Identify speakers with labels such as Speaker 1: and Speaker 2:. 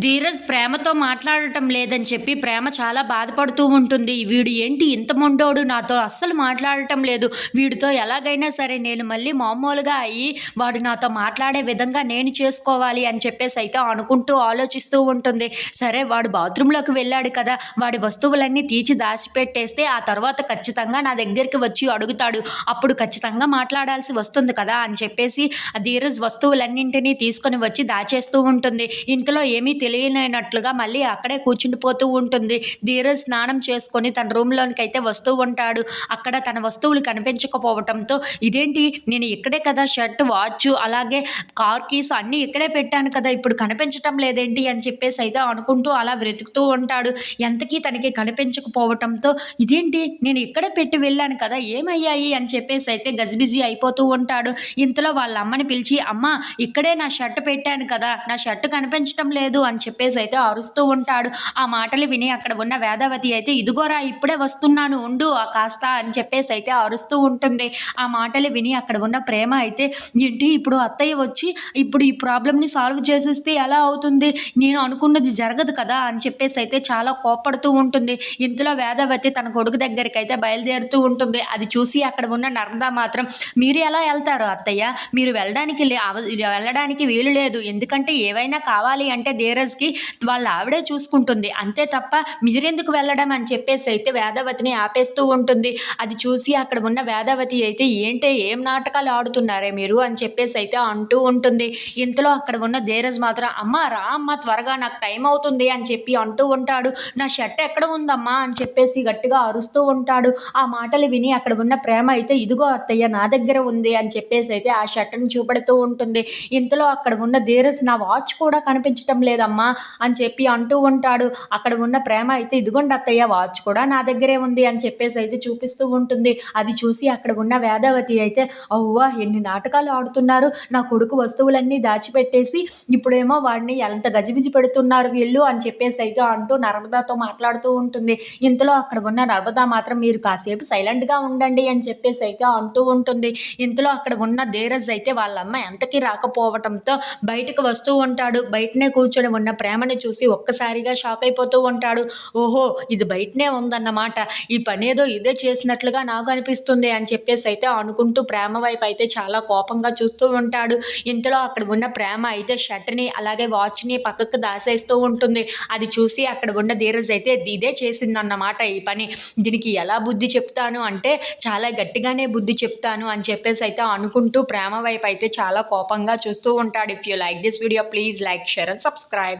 Speaker 1: ధీరజ్ ప్రేమతో మాట్లాడటం లేదని చెప్పి ప్రేమ చాలా బాధపడుతూ ఉంటుంది. వీడు ఏంటి ఇంత మొండోడు? నాతో అస్సలు మాట్లాడటం లేదు. వీడితో ఎలాగైనా సరే నేను మళ్ళీ మామూలుగా అయ్యి వాడు నాతో మాట్లాడే విధంగా నేను చేసుకోవాలి అని చెప్పేసి అయితే అనుకుంటూ ఆలోచిస్తూ ఉంటుంది. సరే వాడు బాత్రూంలోకి వెళ్ళాడు కదా. వాడి వస్తువులన్నీ తీసి దాచిపెట్టేస్తే ఆ తర్వాత ఖచ్చితంగా నా దగ్గరికి వచ్చి అడుగుతాడు. అప్పుడు ఖచ్చితంగా మాట్లాడాల్సి వస్తుంది కదా అని చెప్పేసి ఆ ధీరజ్ వస్తువులన్నింటినీ తీసుకొని వచ్చి దాచేస్తూ ఉంటుంది. ఇంతలో ఏమీ తెలియనట్లుగా మళ్ళీ అక్కడే కూర్చుండిపోతూ ఉంటుంది. ధీరజ్ స్నానం చేసుకొని తన రూమ్లోనికి అయితే వస్తూ ఉంటాడు. అక్కడ తన వస్తువులు కనిపించకపోవటంతో ఇదేంటి? నేను ఇక్కడే కదా షర్ట్ వాచ్ అలాగే కార్ కీస్ అన్నీ ఇక్కడే పెట్టాను కదా ఇప్పుడు కనిపించటం లేదేంటి? అని చెప్పేసి అయితే అనుకుంటూ అలా వెతుకుతూ ఉంటాడు. ఎంతకీ తనకి కనిపించకపోవటంతో ఇదేంటి? నేను ఇక్కడే పెట్టి వెళ్ళాను కదా ఏమయ్యాయి? అని చెప్పేసి అయితే గజిబిజి అయిపోతూ ఉంటాడు. ఇంతలో వాళ్ళ అమ్మని పిలిచి అమ్మ ఇక్కడే నా షర్ట్ పెట్టాను కదా నా షర్ట్ కనిపించటం లేదు అని చెప్పేసి అయితే అరుస్తూ ఉంటాడు. ఆ మాటలు విని అక్కడ ఉన్న వేదవతి అయితే ఇదిగోరా ఇప్పుడే వస్తున్నాను ఉండు ఆ కాస్త అని చెప్పేసి అయితే అరుస్తూ ఉంటుంది. ఆ మాటలు విని అక్కడ ఉన్న ప్రేమ అయితే ఏంటి ఇప్పుడు అత్తయ్య వచ్చి ఇప్పుడు ఈ ప్రాబ్లమ్ని సాల్వ్ చేసేస్తే ఎలా అవుతుంది? నేను అనుకున్నది జరగదు కదా అని చెప్పేసి అయితే చాలా కోప్పడుతూ ఉంటుంది. ఇంతలో వేదవతి తన కొడుకు దగ్గరికి అయితే బయలుదేరుతూ ఉంటుంది. అది చూసి అక్కడ ఉన్న నర్మదా మాత్రం మీరు ఎలా వెళ్తారు అత్తయ్య? మీరు వెళ్ళడానికి వెళ్ళడానికి వీలు లేదు. ఎందుకంటే ఏవైనా కావాలి అంటే ధీరజ్కి వాళ్ళ ఆవిడే చూసుకుంటుంది. అంతే తప్ప మీరెందుకు వెళ్ళడం అని చెప్పేసి అయితే వేదావతిని ఆపేస్తూ ఉంటుంది. అది చూసి అక్కడ ఉన్న వేదావతి అయితే ఏంటి ఏం నాటకాలు ఆడుతున్నారే మీరు అని చెప్పేసి అయితే అంటూ ఉంటుంది. ఇంతలో అక్కడ ఉన్న ధీరజ్ మాత్రం అమ్మ రా అమ్మ త్వరగా నాకు టైం అవుతుంది అని చెప్పి అంటూ ఉంటాడు. నా షర్ట్ ఎక్కడ ఉందమ్మా? అని చెప్పేసి గట్టిగా అరుస్తూ ఉంటాడు. ఆ మాటలు విని అక్కడ ఉన్న ప్రేమ అయితే ఇదిగో అత్తయ్య నా దగ్గర ఉంది అని చెప్పేసి అయితే ఆ షర్ట్ని చూపెడుతూ ఉంటుంది. ఇంతలో అక్కడ ఉన్న ధీరజ్ నా వాచ్ కూడా కనిపించటం లేదమ్మా అని చెప్పి అంటూ ఉంటాడు. అక్కడ ఉన్న ప్రేమ అయితే ఇదిగోండి అత్తయ్య వాచ్ కూడా నా దగ్గరే ఉంది అని చెప్పేసి అయితే చూపిస్తూ ఉంటుంది. అది చూసి అక్కడ ఉన్న వేదవతి అయితే అవ్వా ఎన్ని నాటకాలు ఆడుతున్నారు. నా కొడుకు వస్తువులన్నీ దాచిపెట్టేసి ఇప్పుడేమో వాడిని ఎంత గజిబిజి పెడుతున్నారు వీళ్ళు అని చెప్పేసి అయితే అంటూ నర్మదాతో మాట్లాడుతూ ఉంటుంది. ఇంతలో అక్కడ ఉన్న నర్మదా మాత్రం మీరు కాసేపు సైలెంట్గా ఉండండి అని చెప్పేసి అయితే అంటూ ఉంటుంది. ఇంతలో అక్కడ ఉన్న ధీరజ్ అయితే వాళ్ళ అమ్మ రాకపోవటంతో బయటకు వస్తూ ఉంటాడు. బయటనే కూర్చొని ఉన్న ప్రేమని చూసి ఒక్కసారిగా షాక్ అయిపోతూ ఉంటాడు. ఓహో ఇది బయటనే ఉందన్నమాట. ఈ పని ఏదో ఇదే చేసినట్లుగా నాకు అనిపిస్తుంది అని చెప్పేసి అయితే అనుకుంటూ ప్రేమ వైపు అయితే చాలా కోపంగా చూస్తూ ఉంటాడు. ఇంతలో అక్కడ ఉన్న ప్రేమ అయితే షర్ట్ని అలాగే వాచ్ని పక్కకు దాసేస్తూ ఉంటుంది. అది చూసి అక్కడ ఉన్న ధీరజ్ అయితే ఇదే చేసిందన్నమాట ఈ పని. దీనికి ఎలా బుద్ధి చెప్తాను అంటే చాలా గట్టిగానే బుద్ధి చెప్తాను అని చెప్పేసి అయితే అనుకుంటూ ప్రేమ వైపు అయితే చాలా కోపంగా చూస్తూ ఉంటాడు. If you like this video please like share and subscribe